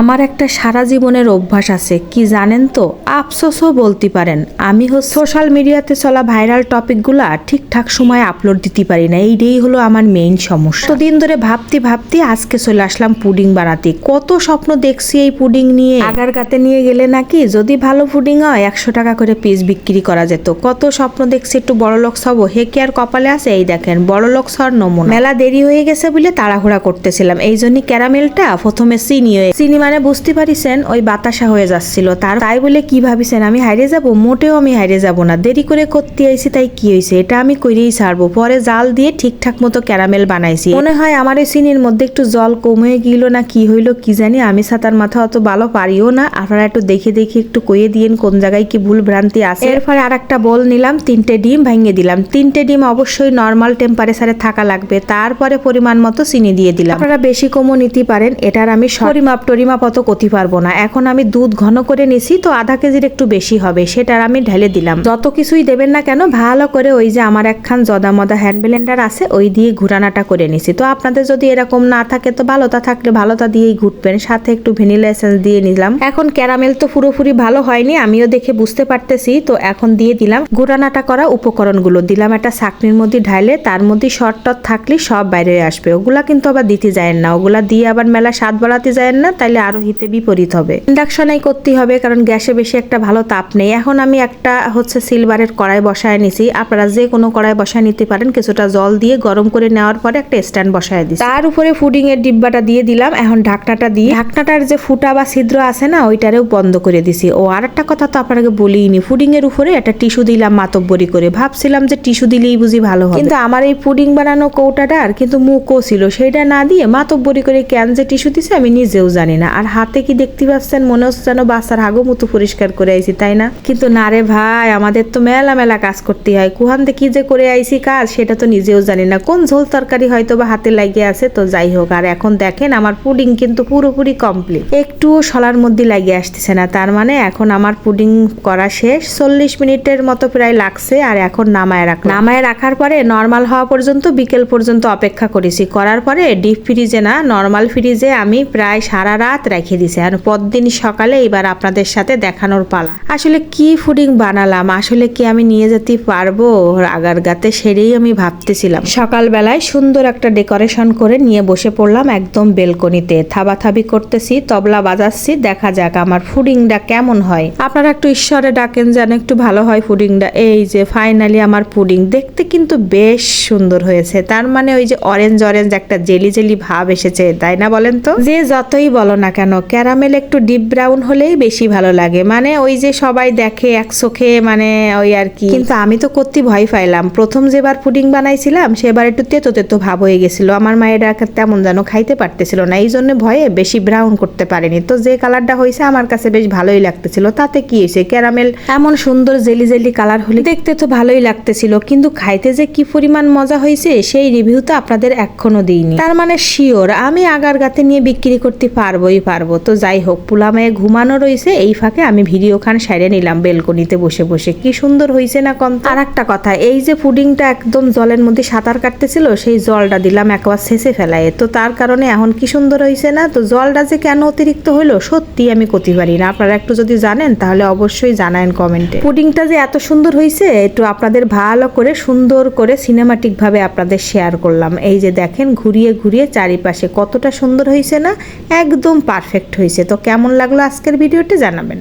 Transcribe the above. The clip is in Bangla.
আমার একটা সারা জীবনের অভ্যাস আছে, কি জানেন তো? আফসোসও বলতে পারেন। আমি হচ্ছে সোশ্যাল মিডিয়াতে চলা ভাইরাল টপিকগুলা ঠিকঠাক সময় আপলোড দিতে পারি না। এইটাই হলো আমার মেইন সমস্যা। দিন ধরে ভাবতে ভাবতে আজকে চলে আসলাম পুডিং বানাতে। কত স্বপ্ন দেখছি এই পুডিং নিয়ে। আগার গাতে নিয়ে গেলে নাকি যদি ভালো পুডিং হয়, একশো টাকা করে পিস বিক্রি করা যেত। কত স্বপ্ন দেখছি একটু বড় লোক হব। হে কি আর কপালে আছে? এই দেখেন, বড় লোক হওয়ার নমুনা। মেলা দেরি হয়ে গেছে বলে তাড়াহুড়া করতেছিলাম। এই জন্য ক্যারামেলটা প্রথমে চিনি চিনি মানে বুঝতে পারিছেন, ওই বাতাসা হয়ে যাচ্ছিল। তার তাই বলে কি ভাবিছেন, আমি হাইরে যাব? মোটেও আমি হাইরে যাব না। দেরি করে করতে আইছি, তাই কি হয়েছে এটা আমি করেই ছাড়বো। পরে জাল দিয়ে ঠিকঠাক মতো ক্যারামেল বানাইছি। মনে হয় আমার এই চিনির মধ্যে একটু জল কমে গেল না কি হইল কি জানি, আমি সাতার মাথা অত ভালো পারিও না। আপনারা একটু দেখে দেখে একটু কইয়ে দিয়েন কোন জায়গায় কি ভুল ভ্রান্তি আছে। এরপরে আর একটা বল নিলাম, তিনটে ডিম ভেঙে দিলাম। তিনটে ডিম অবশ্যই নর্মাল টেম্পারেচারে থাকা লাগবে। তারপরে পরিমাণ মতো চিনি দিয়ে দিলাম। আপনারা বেশি কমও নিতে পারেন, এটার আমি পরিমাপ টরিমাপ অত করতে পারব না। এখন আমি দুধ ঘন করে নিছি, তো আধা কেজির একটু বেশি হবে, সেটার আমি ঢেলে দিলাম। যত কিছুই দেবেন না কেন, ভালো করে ওই যে আমার একখান জদা মদা হ্যান্ড ব্লেন্ডার আছে, ওই দিয়ে ঘুরানাটা করে নিছি। তো আপনাদের যদি এরকম না থাকে, তো ভালোটা থাকলে ভালোটা দিয়েই ঘুরবেন সাথে একটু ভ্যানিলা এসেন্স দিয়ে নিলাম। এখন ক্যারামেল তো পুরোপুরি ভালো হয়নি, আমিও দেখে বুঝতে পারতেছি, তো এখন দিয়ে দিলাম। ঘুরানাটা করা উপকরণগুলো দিলাম একটা চাকনির মধ্যে ঢাইলে, তার মধ্যে শর্ট থাকলে সব বাইরে আসবে। ওগুলা কিন্তু আবার দিতে যায় না, ওগুলা দিয়ে আবার মেলা স্বাদ বাড়াতে যায় না, তাইলে আরও হিতে বিপরীত হবে। ইন্ডাকশনেই করতে হবে, কারণ গ্যাসে বেশি একটা ভালো তাপ নেই। এখন আমি একটা হচ্ছে সিলভারের কড়াই বসায় নিছি। আপনারা যে কোনো কড়াই বসায় নিতে পারেন। কিছুটা জল দিয়ে গরম করে নেওয়ার পরে একটা স্ট্যান্ড বসায় দিই তার উপরে ফুডিং এর ডিব্বাটা দিয়ে দিলাম। এখন ঢাকনাটা দিয়ে ঢাকনাটার যে ফুটা বা ছিদ্র আছে না, ওইটারেও বন্ধ করে দিছি। ও আর একটা কথা তো আপনাকে বলিনি। ফুডিং এর উপরে একটা টিস্যু দিলাম মাতব্বরি করে। ভাবছিলাম যে টিস্যু দিলেই বুঝি ভালো হবে। কিন্তু আমার এই পুডিং বানানো কৌটাটার কিন্তু মুখও ছিল। সেটা না দিয়ে মাতব্বরি করে ক্যান যে টিস্যু দিছে, আমি নিজেও জানি না। আর হাতে কি দেখতে পাচ্ছেন? মনে হচ্ছে যেন বাসার হাগো মতো পরিষ্কার করে আইছি, তাই না? কিন্তু না রে ভাই, আমাদের তো মেলা মেলা কাজ করতে হয়। কুহান কি যে করে আইছি কাজ, সেটা তো নিজেও জানি না। কোন ঝোল তরকারি হয়তো বা হাতে লাগিয়ে আছে, তো যাই হোক। আর এখন দেখেন, আমার পুডিং কিন্তু পুরোপুরি কমপ্লিট একটুও সলার মধ্যে লাগিয়ে আসতেছে না। তার মানে এখন আমার পুডিং করা শেষ। চল্লিশ মিনিটের মতো প্রায় লাগছে, আর এখন নামায় রাখ নামায় রাখার পরে নর্মাল হওয়া পর্যন্ত, বিকেল পর্যন্ত অপেক্ষা করেছি। করার পরে ডিপ ফ্রিজে না নর্মাল ফ্রিজে আমি প্রায় সারা রাত রেখে দিছি। আর পরদিন সকালে এবার আপনাদের সাথে দেখানোর পালা। আসলে কি ফুডিং বানালাম? আসলে কি আমি নিয়ে যেতে পারব? আগার গাতে সেরেই আমি ভাবতেছিলাম। সকালবেলায় সুন্দর একটা ডেকোরেশন করে নিয়ে বসে পড়লাম একদম বেলকনিতে। থাবাথাবি করতেছি, তবলা বাজাচ্ছি, দেখা যাক আমার ফুডিংটা কেমন হয়। আপনারা একটু ঈশ্বরে ডাকেন যেন একটু ভালো হয় ফুডিংটা এই যে ফাইনালি আমার পুডিং। দেখতে কিন্তু বেশ সুন্দর হয়েছে। তার মানে ওই যে অরেঞ্জ অরেঞ্জ একটা জেলি জেলি ভাব এসেছে, তাই না বলেন তো? যে যতই বলো না কেন? ক্যারামেল একটু ডিপ ব্রাউন হলেই বেশি ভালো লাগে। মানে ওই যে সবাই দেখে এক চোখে মানে ওই আর কি। কিন্তু আমি তো করতে ভয় পাইলাম। প্রথম যেবার পুডিং বানাইছিলাম, সেবার একটু তেতো তেতো ভাব হয়ে গেছিল। আমার মায়েরা তেমন যেন খাইতে পারতেছিল না। এই জন্য ভয়ে বেশি ব্রাউন করতে পারেনি। তো যে কালারটা হয়েছে আমার কাছে বেশ ভালোই লাগতেছিল। তাতে কি হয়েছে ক্যারামেল এমন সুন্দর জেলি জেলি কালার হলে দেখতে তো ভালোই লাগতেছিল। কিন্তু খাইতে যে কি পরিমাণ মজা হয়েছে সেই রিভিউ তো আপনাদের এখনও দিইনি। তার মানে শিওর, আমি আগার গাতে নিয়ে বিক্রি করতে পারবোই। পারব। তো যাই হোক পুলামায়ে ঘুমানো রয়েছে এই ফাঁকে আমি ভিডিও খান সাইডে নিলাম বেলকনিতে বসে বসে। কি সুন্দর হয়েছে না কম আর একটা কথা, এই যে পুডিংটা একদম জলের মধ্যে সাঁতার কাটতেছিল, সেই জলটা দিলাম একবার শেষে ফেলায়। তো তার কারণে এখন কি সুন্দর হয়েছে না? তো জলটা যে কেন অতিরিক্ত হইল, সত্যি আমি করতে পারি না। আপনারা একটু যদি জানেন, তাহলে অবশ্যই জানায়েন কমেন্টে। পুডিংটা যে এত সুন্দর হয়েছে একটু আপনাদের ভালো করে, সুন্দর করে সিনেমাটিক ভাবে আপনাদের শেয়ার করলাম। এই যে দেখেন, ঘুরিয়ে ঘুরিয়ে চারিপাশে কতটা সুন্দর হয়েছে না? একদম পারফেক্ট হয়েছে। তো কেমন লাগল আজকের ভিডিওটি জানাবেন।